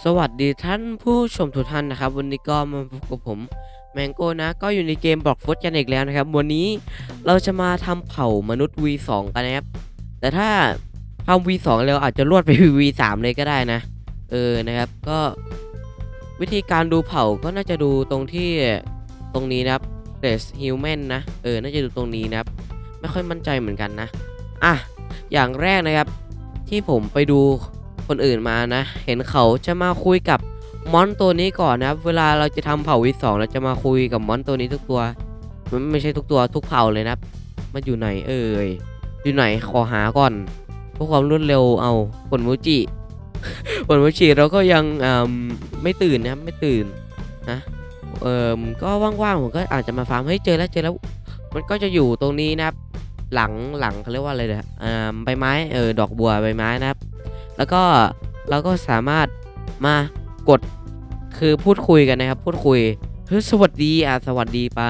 สวัสดีท่านผู้ชมทุกท่านนะครับ วันนี้ก็มาพบกับผมแมงโก้นะ ก็อยู่ในเกมบล็อกฟุตกันอีกแล้วนะครับ วันนี้เราจะมาทำเผ่ามนุษย์ V2 กันนะครับ แต่ถ้าทำ V2 แล้วอาจจะรวดไป V3 เลยก็ได้นะ เออนะครับก็ วิธีการดูเผ่าก็น่าจะดูตรงที่ตรงนี้นะครับ Race Human นะ เออ น่าจะดูตรงนี้นะครับ ไม่ค่อยมั่นใจเหมือนกันนะ อะ อย่างแรกนะครับ ที่ผมไปดู คนอื่นมานะ เห็นเขาจะมาคุยกับมอนตัวนี้ก่อนนะครับ เวลาเราจะทำเผ่าวีสองเราจะมาคุยกับมอนตัวนี้ทุกตัว มันไม่ใช่ทุกตัวทุกเผ่าเลยนะครับ มันอยู่ไหนเอ่ย อยู่ไหนขอหาก่อนเพื่อความรวดเร็วเอาผลมูจิผลมูจิเราก็ยังอืมไม่ตื่นนะครับไม่ตื่นนะเอ่มก็ว่างๆผมก็อาจจะมาฟาร์มเฮ้ยเจอแล้วเจอแล้ว มันก็จะอยู่ตรงนี้นะครับ หลังหลังเขาเรียกว่าอะไรเนี่ยอ่าใบไม้เออดอกบัวใบไม้นะครับ แล้วก็เราก็สามารถมากดคือพูดคุยกันนะครับ พูดคุยเฮ้ยสวัสดีอะสวัสดีไป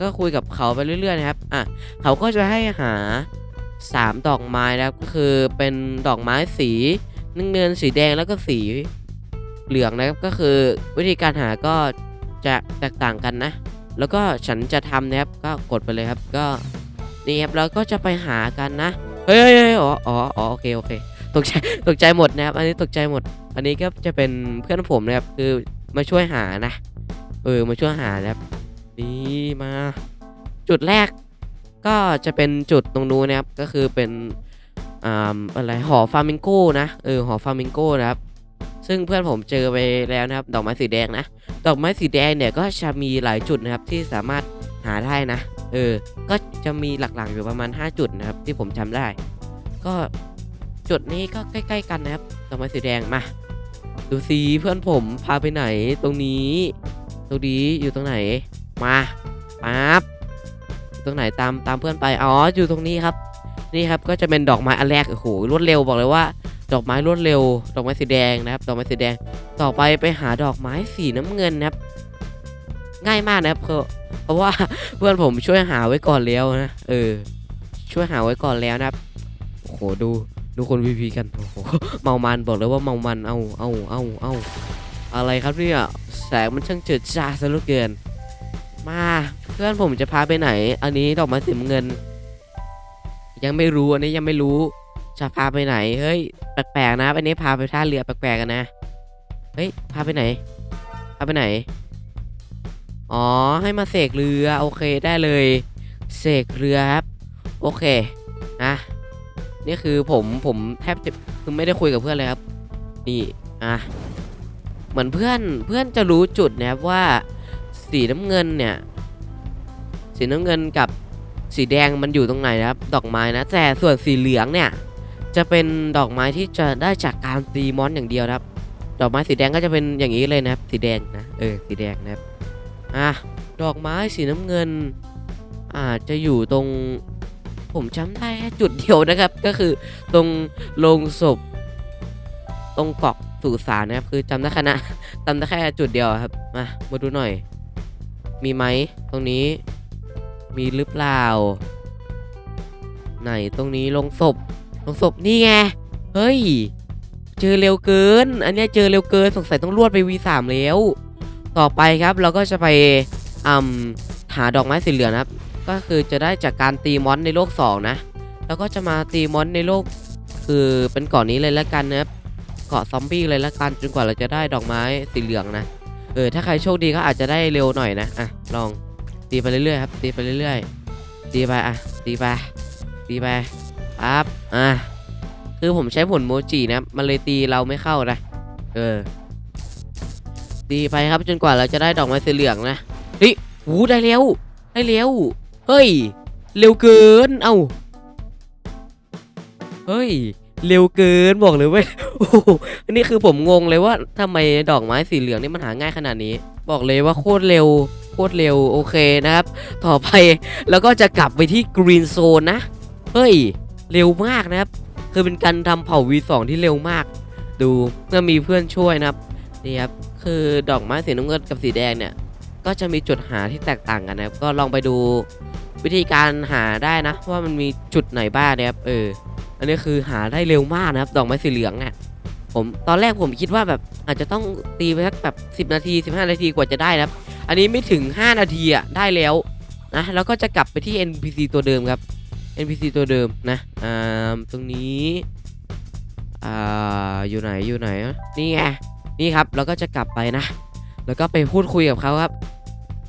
ก็คุยกับเขาไปเรื่อยๆนะครับอะเขาก็จะให้หา 3 ดอกไม้นะครับก็คือเป็นดอกไม้สีน้ำเงินสีแดงแล้วก็สีเหลืองนะครับก็คือวิธีการหาก็จะแตกต่างกันนะ แล้วก็ฉันจะทำนะครับก็กดไปเลยครับก็นี่ครับเราก็จะไปหากันนะเฮ้ยอ๋ออ๋ออ๋อโอเคโอเคตกใจตกใจหมดนะครับอันนี้ตกใจหมด อันนี้ก็จะเป็นเพื่อนผมนะครับคือมาช่วยหานะ เออมาช่วยหานะครับนี่มา จุดแรก ก็จะเป็นจุดตรงนู้นนะครับก็คือเป็นอ่าอะไรหอฟามิงโก้นะเออหอฟามิงโก้นะครับ ซึ่งเพื่อนผมเจอไปแล้วนะครับ ดอกไม้สีแดงนะ ดอกไม้สีแดงเนี่ยก็จะมีหลายจุดนะครับที่สามารถหาได้นะ เออ ก็จะมีหลักๆอยู่ประมาณ 5 จุดนะครับที่ผมจำได้ ก็จุดนี้ก็ใกล้ ๆ กันนะครับ ดอกไม้สีแดงมา ดูสิเพื่อนผมพาไปไหนตรงนี้ ตรงนี้อยู่ตรงไหน มาปั๊บตรงไหนตามตามเพื่อนไป อ๋อ อยู่ตรงนี้ครับ นี่ครับก็จะเป็นดอกไม้อันแรก โอ้โห รวดเร็วบอกเลยว่า ดอกไม้รวดเร็ว ดอกไม้สีแดงนะครับ ดอกไม้สีแดง ต่อไปไปหาดอกไม้สีน้ำเงินนะครับ ง่ายมากนะครับเพราะเพราะว่าเพื่อนผมช่วยหาไว้ก่อนแล้วนะ เออ ช่วยหาไว้ก่อนแล้วนะครับ โอ้โหดูดูคนวีพีกันโอ้โหเมามันบอกเลยว่าเมามันเอาเอาเอาเอาอะไรครับเนี่ยแสงมันช่างเจิดจ้าซะเหลือเกิน มาเพื่อนผมจะพาไปไหน อันนี้ดอกไม้สีเงิน ยังไม่รู้อันนี้ยังไม่รู้ จะพาไปไหน เฮ้ย แปลกๆนะครับอันนี้พาไปท่าเรือแปลกๆกันนะ เฮ้ย พาไปไหน พาไปไหน อ๋อ ให้มาเสกเรือ โอเค ได้เลย เสกเรือครับ โอเค นะ นี่คือผม ผมแทบจะคือไม่ได้คุยกับเพื่อนเลยครับ นี่ อะ เหมือนเพื่อน เพื่อนจะรู้จุดนะครับว่า สีน้ำเงินเนี่ย สีน้ำเงินกับสีแดงมันอยู่ตรงไหนนะครับ ดอกไม้นะ แต่ส่วนสีเหลืองเนี่ย จะเป็นดอกไม้ที่จะได้จากการตีมอนอย่างเดียวครับ ดอกไม้สีแดงก็จะเป็นอย่างนี้เลยนะครับ สีแดงนะเออสีแดงนะครับอะดอกไม้สีน้ำเงิน อาจจะอยู่ตรงผมจำได้แค่จุดเดียวนะครับ ก็คือตรงโรงศพ ตรงเกาะสุสานนะครับ คือจำได้แค่นะจำได้แค่จุดเดียวครับมามาดูหน่อย มีไหมตรงนี้ มีหรือเปล่า ไหนตรงนี้โรงศพ ลงศพนี่ไง เฮ้ย เจอเร็วเกิน อันนี้เจอเร็วเกินสงสัยต้องรวดไป V3 แล้ว ต่อไปครับเราก็จะไปอืมหาดอกไม้สีเหลืองนะครับ ก็คือจะได้จากการตีมอนในโลก 2 นะ แล้วก็จะมาตีมอนในโลก คือเป็นเกาะนนี้เลยละกันนะครับเกาะซอมบี้เลยละกันจนกว่าเราจะได้ดอกไม้สีเหลืองนะเออถ้าใครโชคดีก็อาจจะได้เร็วหน่อยนะอะลองตีไปเรื่อยๆครับตีไปเรื่อยๆตีไปอะตีไปตีไปปั๊บอะคือผมใช้ผลโมจินะมันเลยตีเราไม่เข้านะเออตีไปครับจนกว่าเราจะได้ดอกไม้สีเหลืองนะเฮ้ยหูได้เร็วได้เร็วเฮ้ย เร็วเกินเอ้าเฮ้ย เร็วเกินบอกเลยเว้ยโอ้อันนี้คือผมงงเลยว่าทำไมดอกไม้สีเหลืองนี่มันหาง่ายขนาดนี้ บอกเลยว่าโคตรเร็วโคตรเร็วโอเคนะครับ ต่อไปแล้วก็จะกลับไปที่กรีนโซนนะ เฮ้ย เร็วมากนะครับ คือเป็นการทำเผ่า V2 ที่เร็วมาก ดูเมื่อมีเพื่อนช่วยนะครับนี่ครับคือดอกไม้สีน้ำเงินกับสีแดงเนี่ย ก็จะมีจุดหาที่แตกต่างกันนะครับ ก็ลองไปดูวิธีการหาได้นะ ว่ามันมีจุดไหนบ้างนะครับเอออันนี้คือหาได้เร็วมากนะครับ ดอกไม้สีเหลืองอะผมตอนแรกผมคิดว่าแบบอาจจะต้องตีไปสักแบบ 10 นาที 15 นาทีกว่าจะได้นะครับ อันนี้ไม่ถึง 5 นาทีอะได้แล้วนะแล้วก็จะกลับไปที่ NPC ตัวเดิมครับ NPC ตัวเดิมนะอ่าตรงนี้อ่าอยู่ไหนอยู่ไหนนี่ไงนี่ครับแล้วก็จะกลับไปนะ แล้วก็ไปพูดคุยกับเขาครับ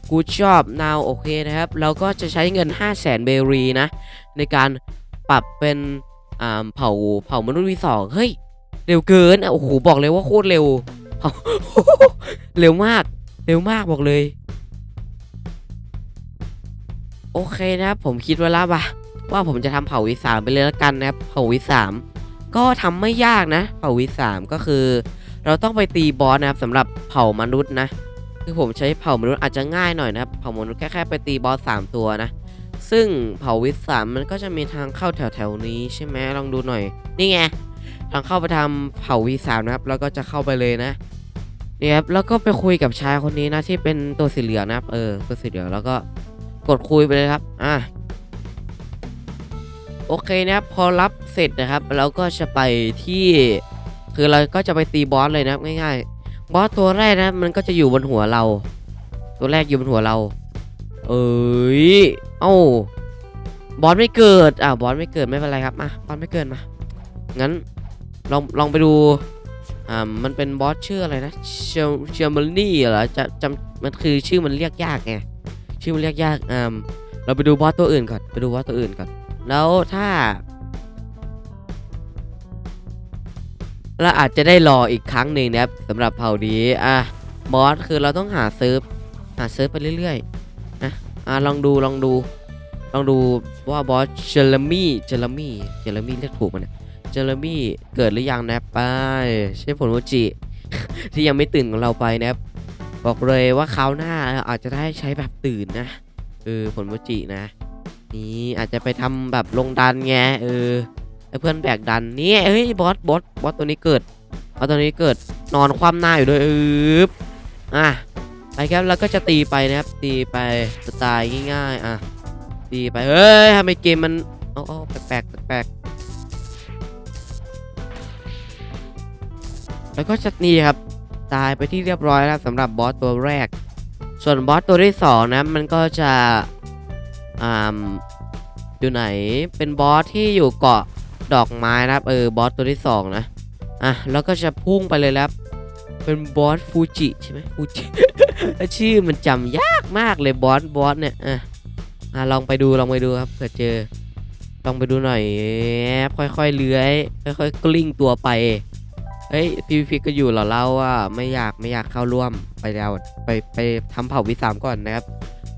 Good job now โอเคนะครับเราก็จะใช้เงิน 5 0 0แสนเบรีนะ ในการปรับเป็นอ่าเผ่าเผ่ามนุษย์วีสองเฮ้ย เร็วเกินอะโอ้โหบอกเลยว่าโคตรเร็วเร็วมาก เร็วมากบอกเลย โอเคนะครับผมคิดว้แล้วปะ ว่าผมจะทำเผ่าวีสามไปเลยแล้วกันนะครับเผ่าวีสามก็ทำไม่ยากนะ เผ่าวีสามก็คือ เราต้องไปตีบอสนะครับสำหรับเผ่ามนุษย์นะ คือผมใช้เผ่ามนุษย์อาจจะง่ายหน่อยนะครับเผ่ามนุษย์แค่แค่ไปตีบอสสามตัวนะ ซึ่งเผ่าวิสามมันก็จะมีทางเข้าแถวแถวนี้ใช่ไหมลองดูหน่อย นี่ไงทางเข้าไปทำเผ่าวีสามนะครับ แล้วก็จะเข้าไปเลยนะนี่ครับแล้วก็ไปคุยกับชายคนนี้นะที่เป็นตัวสีเหลืองนะครับ เออตัวสีเหลืองแล้วก็กดคุยไปเลยครับ อะ โอเคนะครับพอรับเสร็จนะครับเราก็จะไปที่ คือเราก็จะไปตีบอสเลยนะง่ายๆบอสตัวแรกนะมันก็จะอยู่บนหัวเรา ตัวแรกอยู่บนหัวเรา เอ้ยเอ้าบอสไม่เกิดอ่าบอสไม่เกิดไม่เป็นไรครับมาบอสไม่เกิดมางั้นลองลองไปดูอ่ามันเป็นบอสชื่ออะไรนะเชลเชลเมลนี่เหรอจะจำมันคือชื่อมันเรียกยากไงชื่อมันเรียกยากอ่าเราไปดูบอสตัวอื่นก่อนไปดูบอสตัวอื่นก่อน แล้วถ้า เราอาจจะได้รออีกครั้งหนึ่งนะครับสำหรับเผ่านี้อะบอสคือเราต้องหาเซิร์ฟหาเซิร์ฟไปเรื่อยๆนะอะลองดูลองดู ลองดูว่าบอสเจลมี่เจลมี่เจลมี่เรียกถูกมันเนี่ยเจลมี่เกิดหรือยังนะไปใช่ผลโมจิ ที่ยังไม่ตื่นของเราไปนะครับบอกเลยว่าคราวหน้าเราอาจจะได้ใช้แบบตื่นนะเออผลโมจินะ นี่อาจจะไปทำแบบลงดันไงเออเพื่อนแบกดันนี่เฮ้ยบอสบอสบอสตัวนี้เกิดบอสตัวนี้เกิดนอนคว่ำหน้าอยู่ด้วยอืบอะไปครับแล้วก็จะตีไปนะครับ ตีไปสไตล์ง่ายๆอะตีไปเฮ้ยทำไมเกมมันอ๋อแปลกๆแปลกๆแล้วก็จะนี่ครับตายไปที่เรียบร้อยแล้วสำหรับบอสตัวแรก ส่วนบอสตัวที่สองนะมันก็จะ อ่าอยู่ไหนเป็นบอสที่อยู่เกาะดอกไม้นะครับเออบอสตัวที่สองนะอะแล้วก็จะพุ่งไปเลยแล้วเป็นบอสฟูจิใช่ไหมฟูจิชื่อมันจำยากมากเลยบอสบอสเนี่ยอะอะลองไปดูลองไปดูครับเผื่อเจอลองไปดูหน่อยค่อยๆเลื้อยค่อยๆกลิ้งตัวไปเฮ้ยพีพีก็อยู่เหรอเราอะไม่อยากไม่อยากเข้าร่วมไปแล้วไปไปทำเผ่าวีสามก่อนนะครับ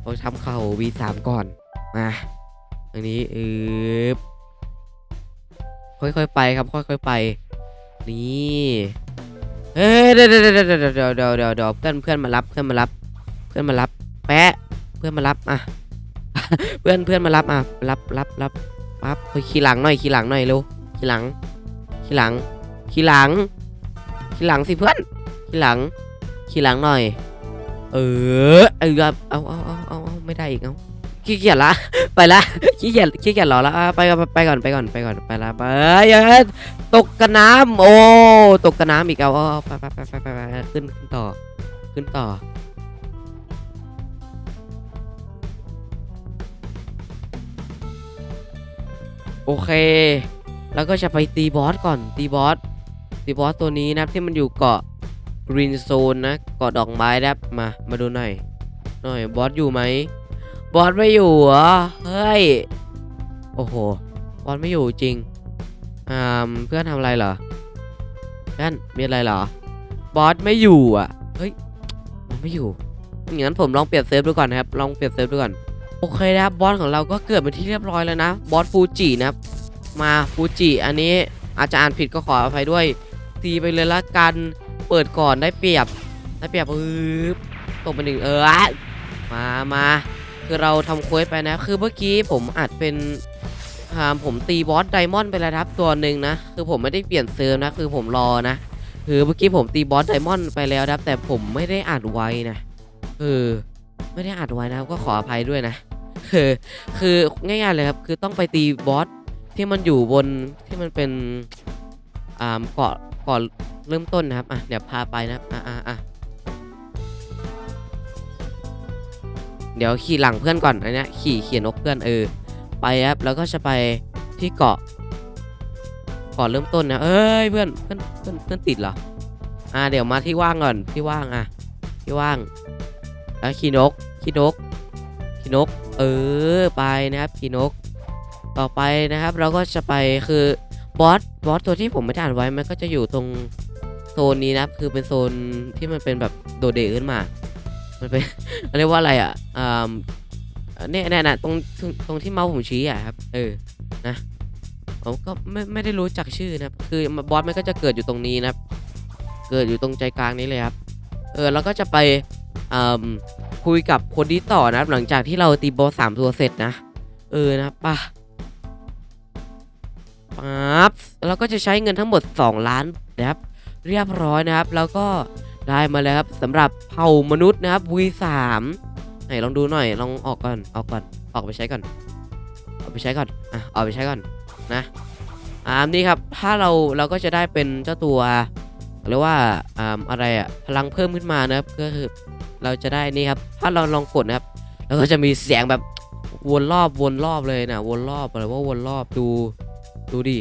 เราทำเผ่าวีสามก่อน มาอันนี้เออค่อยๆไปครับค่อยๆไป นี่เฮ้ยเดี๋ยวเดี๋ยวเดี๋ยวเดี๋ยวเดี๋ยวเดี๋ยวเพื่อนเพื่อนมารับเพื่อนมารับ เพื่อนมารับแปะเพื่อนมารับอะเพื่อนเพื่อนมารับอะรับรับรับปั๊บขี่หลังหน่อยขี่หลังหน่อยเร็วขี่หลังขี่หลังขี่หลังขี่หลังสิเพื่อนขี่หลังขี่หลังหน่อย เออเออเอาเอาเอาเอาไม่ได้อีกเอา ขี้เกียจละ ไปละ ขี้เกียจ ขี้เกียจรอล้วอะไปก่อนไปก่อน ไปก่อน ไปก่อน ไปละไปอย่าตกกระน้ำโอ้ ตกกระน้ำอีกเอาเอาเอาไปไปไปไปไปขึ้นขึ้นต่อ ขึ้นต่อ โอเค แล้วก็จะไปตีบอสก่อน ตีบอส ตีบอสตัวนี้นะที่มันอยู่เกาะกรีนโซนนะ เกาะดอกไม้นะครับมา มาดูหน่อย หน่อย บอสอยู่ไหม บอสไม่อยู่เหรอ เฮ้ย โอ้โห บอสไม่อยู่จริง อ่า เพื่อนทำอะไรเหรอเพื่อนมีอะไรเหรอ บอสไม่อยู่อะ เฮ้ยบอสไม่อยู่อย่างนั้นผมลองเปลี่ยนเซฟดูก่อนนะครับ ลองเปลี่ยนเซฟดูก่อน โอเคนะครับ บอสของเราก็เกิดเป็นที่เรียบร้อยแล้วนะ บอสฟูจินะครับ มาฟูจิ อันนี้อาจจะอ่านผิดก็ขออภัยด้วย ตีไปเลยละกัน เปิดก่อนได้เปรียบ ได้เปรียบปึ๊บตกไปหนึ่งเออ มามา คือเราทำเควสไปนะ คือเมื่อกี้ผมอัดเป็นอ่าผมตีบอสไดมอนด์ไปแล้วครับตัวหนึ่งนะ คือผมไม่ได้เปลี่ยนเซิร์ฟนะ คือผมรอนะ คือเมื่อกี้ผมตีบอสไดมอนด์ไปแล้วครับ แต่ผมไม่ได้อัดไว้นะ เออ ไม่ได้อัดไว้นะครับ ก็ขออภัยด้วยนะ คือคือง่ายๆเลยครับ คือต้องไปตีบอสที่มันอยู่บนที่มันเป็นอ่าเกาะเกาะเริ่มต้นนะครับ อะ เดี๋ยวพาไปนะครับ อะอะอะ เดี๋ยวขี่หลังเพื่อนก่อนอันเนี้ยขี่เขี่นนกเพื่อนเออ ไปครับแล้วก็จะไปที่เกาะเกาะเริ่มต้นนะเอ้ยเพื่อนเพื่อนเพื่อนเพื่อนติดเหรออะเดี๋ยวมาที่ว่างก่อนที่ว่างอะที่ว่างแล้วขี่นกขี่นกขี่นก เออไปนะครับขี่นก ต่อไปนะครับ เราก็จะไปคือบอสบอสตัวที่ผมไม่ได้อ่านไว้มันก็จะอยู่ตรงโซนนี้นะครับ คือเป็นโซนที่มันเป็นแบบโดดเด่นขึ้นมา มันเป็นเรียกว่าอะไรอะอ่าเนี่ยเนี่ยนะตรงตรงที่เมาส์ผมชี้อะครับ เออนะผมก็ไม่ไม่ได้รู้จักชื่อนะครับ คือบอสมันก็จะเกิดอยู่ตรงนี้นะครับ เกิดอยู่ตรงใจกลางนี้เลยครับ เออแล้วก็จะไปอืมคุยกับคนนี้ต่อนะครับ หลังจากที่เราตีบอสสามตัวเสร็จนะ เออนะป่ะปั๊บแล้วก็จะใช้เงินทั้งหมด 2 ล้านนะครับ เรียบร้อยนะครับ แล้วก็ ได้มาแล้วครับสำหรับเผ่ามนุษย์นะครับ V3 ไหนลองดูหน่อยลองออกก่อนออกก่อนออกไปใช้ก่อนออกไปใช้ก่อนอะออกไปใช้ก่อนนะอ่านี่ครับถ้าเราเราก็จะได้เป็นเจ้าตัวเรียกว่าอ่าอะไรอะพลังเพิ่มขึ้นมานะครับก็คือเราจะได้นี่ครับถ้าเราลองกดนะครับแล้วก็จะมีเสียงแบบวนรอบวนรอบเลยนะวนรอบอะไรว่าวนรอบดูดูดิ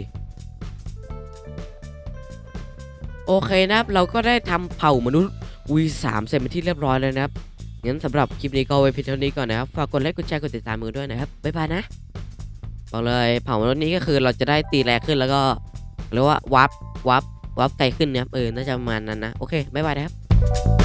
โอเคนะครับเราก็ได้ทำเผ่ามนุษย์ V3 เสร็จเป็นที่เรียบร้อยแล้วนะครับงั้นสำหรับคลิปนี้ก็ไว้เพียงเท่านี้ก่อนนะครับฝากกดไลค์กดแชร์กดติดตามมือด้วยนะครับบ๊ายบายนะบอกเลยเผ่ามนุษย์นี้ก็คือเราจะได้ตีแรงขึ้นแล้วก็เรียกว่าวับวับวับไกลขึ้นนะครับเออน่าจะประมาณนั้นนะโอเคบ๊ายบายนะครับ